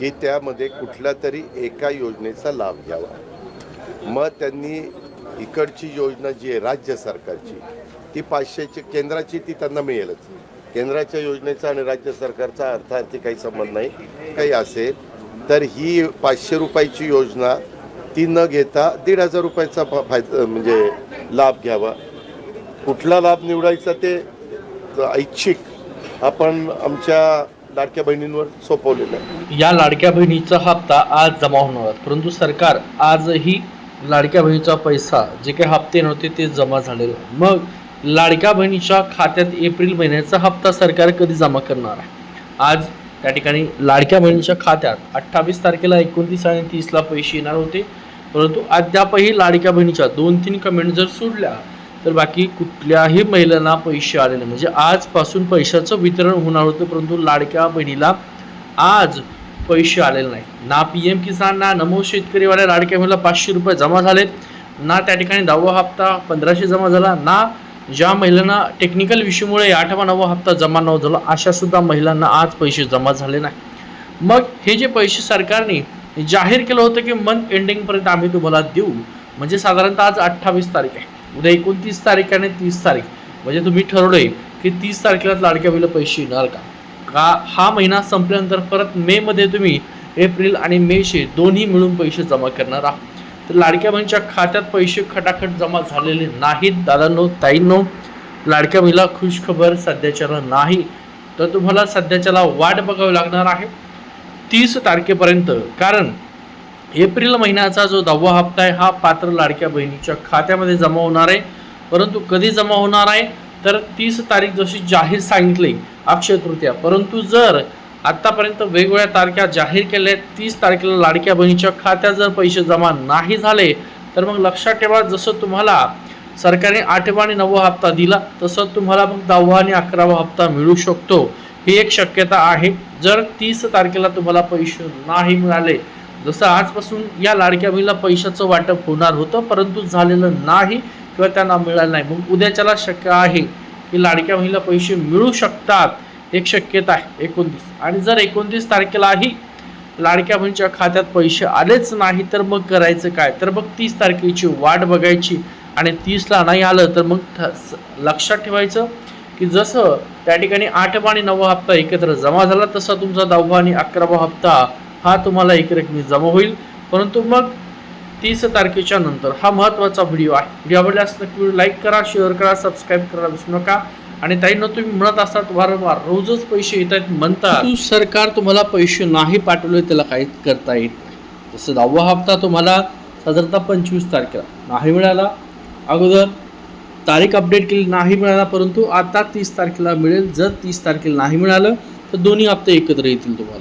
की त्यामध्ये कुठल्या तरी एका योजनेचा लाभ घ्यावा. मग त्यांनी इकडची योजना जी आहे राज्य सरकारची ती पाचशेची केंद्राची ती त्यांना मिळेलच. केंद्राच्या योजनेचा आणि राज्य सरकारचा अर्थार्थी काही संबंध नाही काही असेल. तर ही पाचशे रुपयाची योजना ती न घेता दीड हजार रुपयाचा फायदा म्हणजे लाभ घ्यावा. कुठला लाभ निवडायचा ते ऐच्छिक. आपण आमच्या लाडक्या बहिणींवर सोपवलेलं आहे या लाडक्या बहिणीचा हप्ता आज जमा होणार आहे. परंतु सरकार आजही लाडक्या बहिणीचा पैसा जे काही हप्ते नव्हते ते जमा झालेले आहे. मग लाडक्या बहिणीच्या खात्यात एप्रिल महिन्याचा हप्ता सरकार कधी जमा करणार आहे आज त्या ठिकाणी लाडक्या बहिणीच्या खात्यात अठ्ठावीस तारखेला एकोणतीस आणि तीसला पैसे येणार होते परंतु अद्यापही लाडक्या बहिणीच्या दोन तीन कमेंट जर सोडल्या तर बाकी कुठल्याही महिलांना पैसे आलेले नाही. म्हणजे आजपासून पैशाचं वितरण होणार होतं परंतु लाडक्या बहिणीला आज पैसे आलेले नाही ना पी एम किसान ना नमो शेतकरीवाल्या लाडक्या बहिणीला पाचशे रुपये जमा झालेत. ना त्या ठिकाणी दहावा हप्ता पंधराशे जमा झाला. ना ज्या महिलांना टेक्निकल इश्यूमुळे आठवा नववा हप्ता जमा न झाला अशासुद्धा महिलांना आज पैसे जमा झाले नाही मग हे जे पैसे सरकारने जाहीर केलं होतं की मंथ एंडिंगपर्यंत आम्ही तुम्हाला देऊ. म्हणजे साधारणतः आज अठ्ठावीस तारीख आहे. उद्या एकोणतीस तारीख आणि तीस तारीख. म्हणजे तुम्ही ठरवलंय की तीस तारखेला लाडक्या बहिणीला पैसे येणार का? का हा महिना संपल्यानंतर परत मेमध्ये तुम्ही एप्रिल आणि मेचे दोन्ही मिळून पैसे जमा करणार आहात? तर लाडक्या बहिणीच्या खात्यात पैसे खटाखट जमा झालेले नाहीत दादांनो ताईंनो. लाडक्या बहिणीला खुशखबर सध्याच्याला नाही. तर तुम्हाला सध्याच्याला वाट बघावी लागणार आहे. तीस तारखेपर्यंत. कारण एप्रिल महिन्याचा जो दहावा हप्ता आहे हा पात्र लाडक्या बहिणीच्या खात्यामध्ये जमा होणार आहे. परंतु कधी जमा होणार आहे? तर तीस तारीख जशी जाहीर सांगितली अक्षय तृतीया. परंतु जर आत्तापर्यंत वेगवेगळ्या तारख्या जाहीर केल्या आहेत तीस तारखेला लाडक्या बहिणीच्या खात्यात जर पैसे जमा नाही झाले तर मग लक्षात ठेवा जसं तुम्हाला सरकारने आठवा आणि नववा हप्ता दिला तसं तुम्हाला मग दहावा आणि अकरावा हप्ता मिळू शकतो. ही एक शक्यता आहे. जर तीस तारखेला तुम्हाला पैसे नाही मिळाले जसं आजपासून या लाडक्या बहिणीला पैशाचं वाटप होणार होतं परंतु झालेलं नाही किंवा त्यांना मिळालं नाही. मग उद्याच्याला शक्य आहे की लाडक्या बहिणीला पैसे मिळू शकतात एक शक्यता आहे. एकोणतीस. आणि जर एकोणतीस तारखेलाही लाडक्या बहिणीच्या खात्यात पैसे आलेच नाही तर मग करायचं काय? तर मग तीस तारखेची वाट बघायची. आणि तीसला नाही आलं तर मग लक्षात ठेवायचं की जसं त्या ठिकाणी आठवा आणि नववा हप्ता एकत्र जमा झाला तसा तुमचा दहावा आणि अकरावा हप्ता हा तुम्हाला एक रकमी जमा होईल. परंतु मग तीस तारखेच्या नंतर हा महत्त्वाचा व्हिडिओ आहे. व्हिडिओ आवडल्यास नक्की व्हिडिओ लाईक करा शेअर करा सबस्क्राईब करायला विसरू नका. आणि ताईंना तुम्ही म्हणत असतात वारंवार रोजच पैसे येत आहेत म्हणतात. सरकार तुम्हाला पैसे नाही पाठवले त्याला काहीच करता येत तसं जसं दहावा हप्ता तुम्हाला साधारणतः पंचवीस तारखेला नाही मिळाला. अगोदर तारीख अपडेट केली नाही मिळाला परंतु आता तीस तारखेला मिळेल. जर तीस तारखेला नाही मिळालं तर दोन्ही हप्ते एकत्र येतील तुम्हाला.